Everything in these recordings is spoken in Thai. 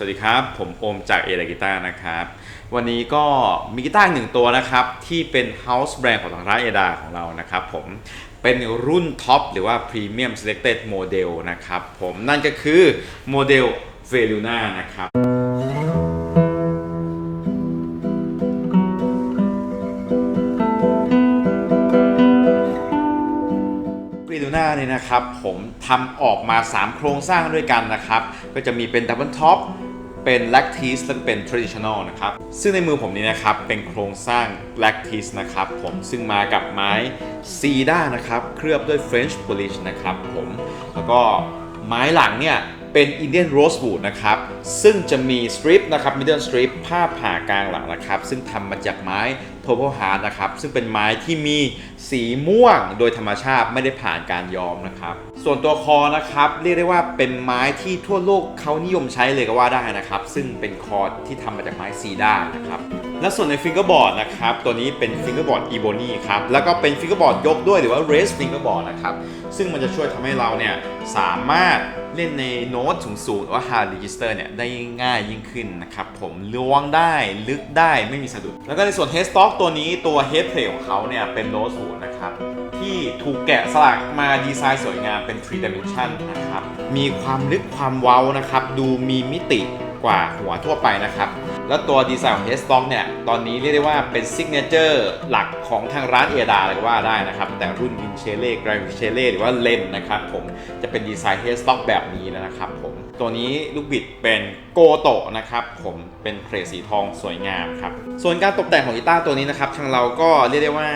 สวัสดีครับ ผมโอมจากเอ a กีตาร์นะครับ วันนี้ก็มีกีตาร์หนึ่งตัวนะครับ ที่เป็น House Brand ของทางร้านเอดาของเรานะครับผมเป็นรุ่นท็อปหรือว่า Premium Selected Model นะครับผมนั่นก็คือโมเดล v e l u n a นะครับกรีดูน่าเนี่ยนะครับผมทำออกมา 3 โครงสร้างด้วยกันนะครับ ก็จะมีเป็นดับเบิลท็อป เป็นแลคทีสและเป็นทร a d i t i o n a l นะครับ ซึ่งในมือผมนี้นะครับ เป็นโครงสร้างแลคทีสนะครับผมซึ่งมากับไม้ซีด้านะครับ เคลือบด้วย French polish นะครับผมแล้วก็ไม้หลังเนี่ยเป็น Indian Rosewood นะครับ ซึ่งจะมีสตริปนะครับ middle strip ผ้าผ่ากลางหลังนะครับ ซึ่งทำมาจากไม้ Topo Hard นะครับ ซึ่งเป็นไม้ที่มีสีม่วงโดยธรรมชาติไม่ได้ผ่านการย้อมนะครับ ส่วนตัวคอนะครับเรียกได้ว่าเป็นไม้ที่ทั่วโลกเขานิยมใช้เลยก็ว่าได้นะครับ ซึ่งเป็นคอที่ทำมาจากไม้ซีด้านะครับและส่วนในฟิงเกอร์บอร์ดนะครับตัวนี้เป็นฟิงเกอร์บอร์ดอีโบนีครับแล้วก็เป็นฟิงเกอร์บอร์ดยกด้วยหรือว่าเรสฟิงเกอร์บอร์ดนะครับซึ่งมันจะช่วยทำให้เราเนี่ยสามารถเล่นในโน้ตสูงๆหรือว่า hard register เนี่ยได้ง่ายยิ่งขึ้นนะครับผมล้วงได้ลึกได้ไม่มีสะดุด แล้วก็ในส่วน headstock ตัวนี้ตัวเฮดเทลของเขาเนี่ยเป็นโดสูนะครับ ที่ถูกแกะสลักมาดีไซน์สวยงามเป็น 3 dimension นะครับ มีความลึกความเว้านะครับ ดูมีมิติกว่าหัวทั่วไปนะครับ แล้วตัวดีไซน์ของ headstock เนี่ย ตอนนี้เรียกได้ว่าเป็นซิกเนเจอร์หลักของทางร้านเอดาเลยก็ว่าได้นะครับ แต่รุ่นวินเชเล่ไกรวินเชเล่หรือว่าเลนนะครับผมจะเป็นดีไซน์ headstock แบบนี้นะครับผมตัวนี้ลูกบิดเป็นโกโตะนะครับผมเป็นเพลสีทองสวยงามครับ ส่วนการตกแต่งของกีตาร์ตัวนี้นะครับ ทางเราก็เรียกได้ว่า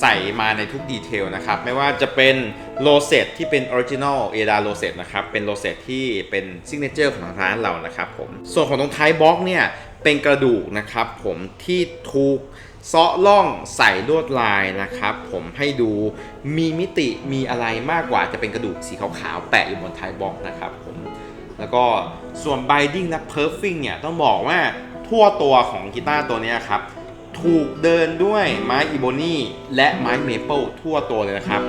ใส่มาในทุกดีเทลนะครับ ไม่ว่าจะเป็นโลเซตที่เป็นออริจินอลเอดาโลเซตนะครับ เป็นโลเซตที่เป็นซิกเนเจอร์ของทางร้านเรานะครับผม ส่วนของตรงท้ายบล็อกเนี่ยเป็นกระดูกนะครับผมที่ถูกเซาะล่องใส่ลวดลายนะครับผมให้ดูมีมิติมีอะไรมากกว่าจะเป็นกระดูกสีขาวๆแปะอยู่บนท้ายบล็อกนะครับผมแล้วก็ส่วน binding และ perfing เนี่ยต้องบอกว่าทั่วตัวของกีตาร์ตัวนี้ครับถูกเดินด้วยไม้อีโบนีและไม้เมเปิลทั่วตัวเลยนะครับ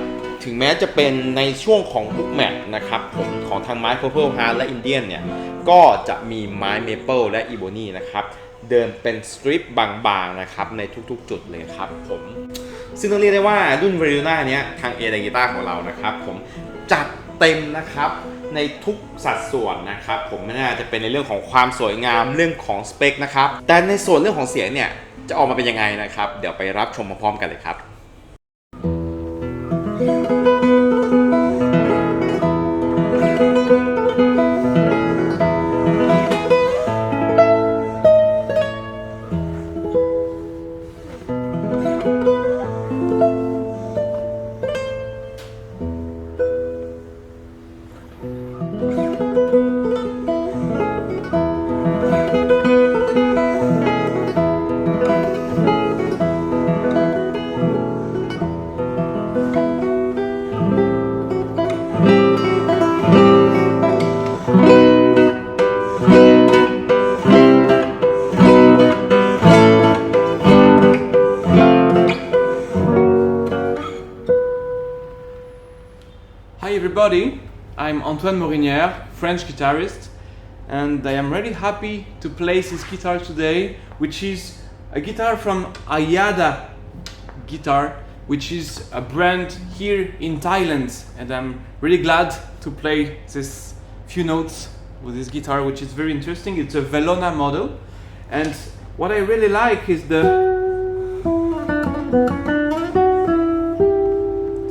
ถึงแม้จะเป็นในช่วงของบุ๊กแมทนะครับผมของทางไม้ Purple Heart และ Indian เนี่ยก็จะมีไม้เมเปิลและอีโบนีนะครับเดินเป็นสตริปบางๆนะครับในทุกๆ จุดเลยครับผมซึ่งต้องเรียกได้ว่ารุ่น v e r i o n a เนี้ยทางเอ d ดกีตาของเรานะครับผมจัดเต็มนะครับในทุกสัดส่วนนะครับผมไม่น่าจะเป็นในเรื่องของความสวยงามเรื่องของสเปคนะครับแต่ในส่วนเรื่องของเสียงเนี่ยจะออกมาเป็นยังไงนะครับ เดี๋ยวไปรับชมพร้อมๆกันเลยครับ you. Hi everybody, I'm Antoine Morinière, French guitarist, and I am really happy to play this guitar today, which is a guitar from Ayada Guitar, which is a brand here in Thailand, and I'm really glad to play this few notes with this guitar, which is very interesting. It's a Velona model, and what I really like is the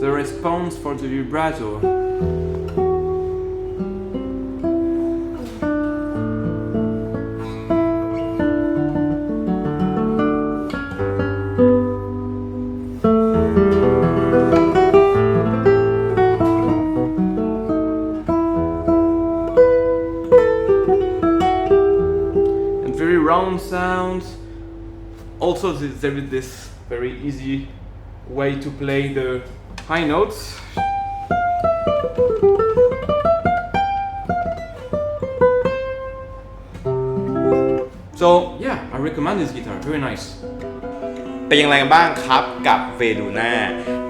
the response for the vibrato. And very round sounds. Also, th- there is this very easy way to play the high notes. So yeah, I recommend this guitar. Very nice. เป็นอย่างไรกันบ้างครับกับเ e ดูน่า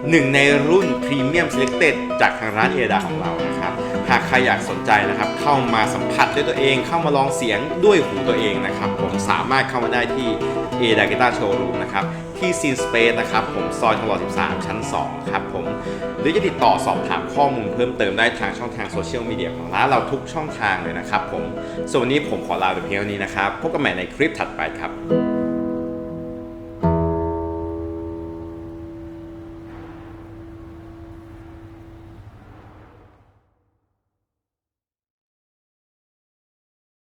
หนึ่งในรุ่นพรีเมียม Selected จากทางร้านเอดาของเรานะ หากใครอยากสนใจนะครับ เข้ามาสัมผัสด้วยตัวเอง เข้ามาลองเสียงด้วยหูตัวเองนะครับ ผมสามารถเข้ามาได้ที่ A d a g i t a Showroom นะครับที่ Scene Space นะครับผมซอยทองหล่อ13 ชั้น 2 ครับผม หรือจะติดต่อสอบถามข้อมูลเพิ่มเติมได้ทางช่องทางโซเชียลมีเดียของร้านเราทุกช่องทางเลยนะครับผมส่วนวันนี้ผมขอลาไปเพียงเท่านี้นะครับ พบกันใหม่ในคลิปถัดไปครับ